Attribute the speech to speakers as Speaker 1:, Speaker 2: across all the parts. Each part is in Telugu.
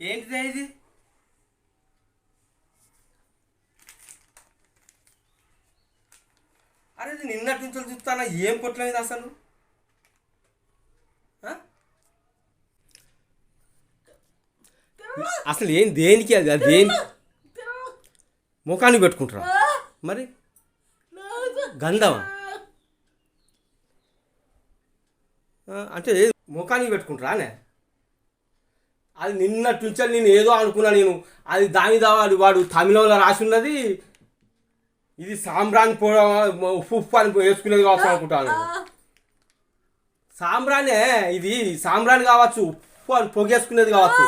Speaker 1: ఏంటిదే ఇది? అరే ఇది నిన్నటి నుంచి చూస్తానా ఏం కొట్టలేదు అసలు? అసలు ఏం దేనికి అది? అది దేని ముఖానికి పెట్టుకుంటారా? మరి? గంధమా? అంటే ముఖానికి పెట్టుకుంటారా అది నిన్నటి నుంచి నేను ఏదో అనుకున్నా నేను. అది దాని వాడు వాడు తమిళంలో రాసి ఉన్నది. ఇది సాంబ్రాన్ ఉప్పు ఉప్పు అని వేసుకునేది కావచ్చు అనుకుంటాను. సాంబ్రానే ఇది సాంబ్రాన్ కావచ్చు ఉప్పు అని పొగేసుకునేది కావచ్చు.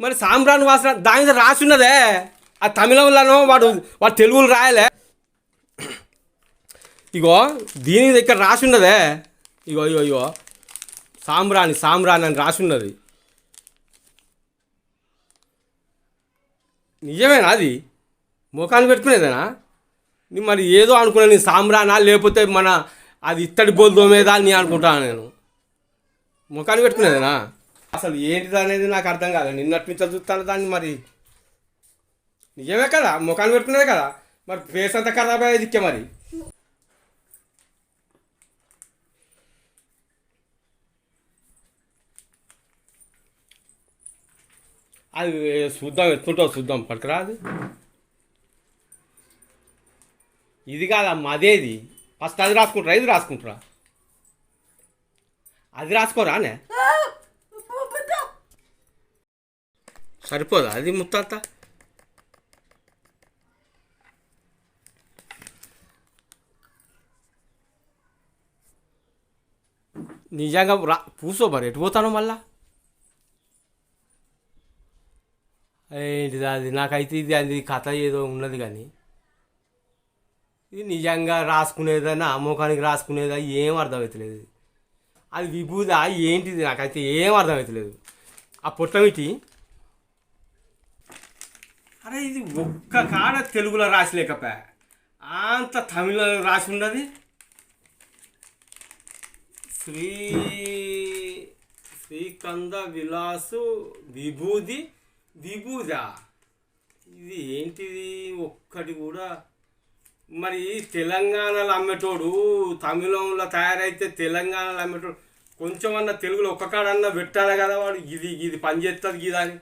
Speaker 1: మరి సాంబ్రాన్ వాసన దాని మీద రాసి ఉన్నదే. ఆ తమిళంలోనో వాడు వాడు తెలుగులో రాయలే. ఇగో దీని ఇక్కడ రాసి ఉన్నదే. ఇగో ఇగో ఇగో. సాంబ్రాణి సాంబ్రాణి అని రాసి ఉన్నది నిజమేనా అది? ముఖాన్ని పెట్టుకునేదేనా? నీ మరి ఏదో అనుకున్నా నీ సామ్రానా లేకపోతే మన అది ఇత్తడి బోల్ దోమేదా అని అనుకుంటాను నేను. ముఖాన్ని పెట్టుకునేదేనా? అసలు ఏంటిది అనేది నాకు అర్థం కాదు నిన్నటి నుంచి చూస్తాను దాన్ని మరి. నిజమే కదా? ముఖాన్ని పెట్టుకునేది కదా? మరి ఫేస్ అంతా ఖరాబ్ అయ్యేది మరి. అది చూద్దాం ఎత్తుంటో చూద్దాం పట్టుకురాదు ఇది కాదమ్మా అదేది? ఫస్ట్ అది రాసుకుంటారా ఇది రాసుకుంటారా? అది రాసుకోరానే సరిపోదా అది ముత్తాత? నిజంగా రా కూర్చో మరి ఎటు పోతాను మళ్ళా? ఏంటిది అది? నాకైతే ఇది అది కథ ఏదో ఉన్నది కానీ. ఇది నిజంగా రాసుకునేదన్నా అమ్మకానికి రాసుకునేదా ఏం అర్థమవుతలేదు అది విభూద ఏంటిది? నాకైతే ఏం అర్థమవుతలేదు ఆ పొట్టమిటి అరే ఇది ఒక్క కాడ తెలుగులో రాసలేకపోయా అంత తమిళలో రాసి ఉన్నది. శ్రీ శ్రీకంద విలాసు విభూది విభూజ ఇది ఏంటిది? ఒక్కటి కూడా. మరి తెలంగాణలో అమ్మేటోడు తమిళంలో తయారైతే తెలంగాణలో అమ్మేటోడు కొంచెం అన్న తెలుగులో ఒక్కకాడన్నా పెట్టాలి కదా వాడు. ఇది ఇది పని చేస్తుంది ఇది అని.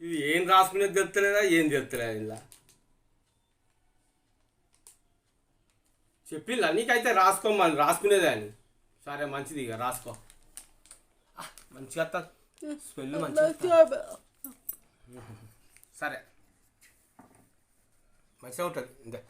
Speaker 1: ఇది ఏం రాసుకునేది తెలుస్తలేదా ఏం తెలుస్తలేదు ఇలా? చెప్పిల్లా? నీకైతే రాసుకోమని రాసుకునేదే అని. సరే మంచిది ఇక. రాసుకో. మంచిగా స్మెల్ మంచిగా వస్తుంది. సరే. మంచిగా ఉంటుంది. ఇంతే